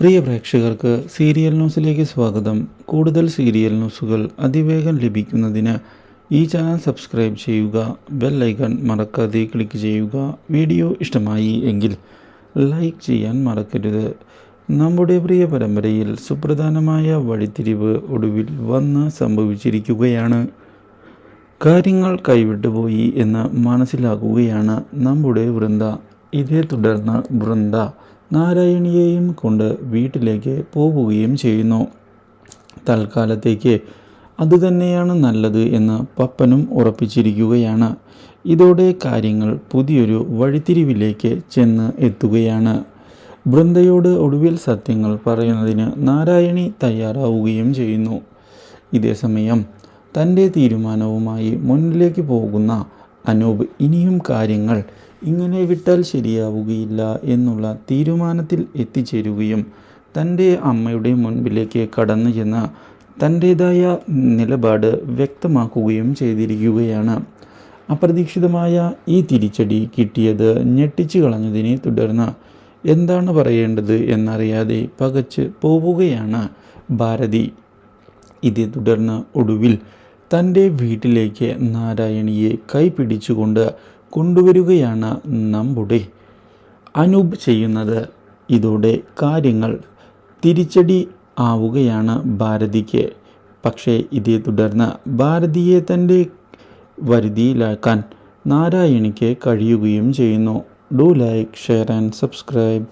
പ്രിയ പ്രേക്ഷകർക്ക് സീരിയൽ ന്യൂസിലേക്ക് സ്വാഗതം. കൂടുതൽ സീരിയൽ ന്യൂസുകൾ അതിവേഗം ലഭിക്കുന്നതിന് ഈ ചാനൽ സബ്സ്ക്രൈബ് ചെയ്യുക ബെൽ ഐക്കൺ മറക്കാതെ ക്ലിക്ക് ചെയ്യുക വീഡിയോ ഇഷ്ടമായി എങ്കിൽ ലൈക്ക് ചെയ്യാൻ മറക്കരുത്. നമ്മുടെ പ്രിയ പരമ്പരയിൽ സുപ്രധാനമായ വഴിത്തിരിവ് ഒടുവിൽ വന്ന് സംഭവിച്ചിരിക്കുകയാണ്. കാര്യങ്ങൾ കൈവിട്ടുപോയി എന്ന് മനസ്സിലാക്കുകയാണ് നമ്മുടെ വൃന്ദ. ഇതേ തുടർന്ന് വൃന്ദ നാരായണിയെയും കൊണ്ട് വീട്ടിലേക്ക് പോവുകയും ചെയ്യുന്നു. തൽക്കാലത്തേക്ക് അതുതന്നെയാണ് നല്ലത് എന്ന് പപ്പനും ഉറപ്പിച്ചിരിക്കുകയാണ്. ഇതോടെ കാര്യങ്ങൾ പുതിയൊരു വഴിത്തിരിവിലേക്ക് ചെന്ന് എത്തുകയാണ്. ബൃന്ദയോട് ഒടുവിൽ സത്യങ്ങൾ പറയുന്നതിന് നാരായണി തയ്യാറാവുകയും ചെയ്യുന്നു. ഇതേസമയം തന്റെ തീരുമാനവുമായി മുന്നിലേക്ക് പോകുന്ന അനൂപ് ഇനിയും കാര്യങ്ങൾ ഇങ്ങനെ വിട്ടാൽ ശരിയാവുകയില്ല എന്നുള്ള തീരുമാനത്തിൽ എത്തിച്ചേരുകയും തന്റെ അമ്മയുടെ മുൻപിലേക്ക് കടന്നു ചെന്ന് തന്റേതായ നിലപാട് വ്യക്തമാക്കുകയും ചെയ്തിരിക്കുകയാണ്. അപ്രതീക്ഷിതമായ ഈ തിരിച്ചടി കിട്ടിയത് ഞെട്ടിച്ചു കളഞ്ഞതിനെ തുടർന്ന് എന്താണ് പറയേണ്ടത് എന്നറിയാതെ പകച്ച് പോവുകയാണ് ഭാരതി. ഇതേ തുടർന്ന് ഒടുവിൽ തന്റെ വീട്ടിലേക്ക് നാരായണിയെ കൈപിടിച്ചുകൊണ്ട് കൊണ്ടുവരികയാണ് നമ്മുടെ. അനൂപ് ചെയ്യുന്നത് ഇതോടെ കാര്യങ്ങൾ തിരിച്ചടി ആവുകയാണ് ഭാരതിക്ക്. പക്ഷേ ഇതേ തുടർന്ന് ഭാരതിയെ തന്റെ വരുതിയിലാക്കാൻ നാരായണിക്ക് കഴിയുകയും ചെയ്യുന്നു. Do like share and subscribe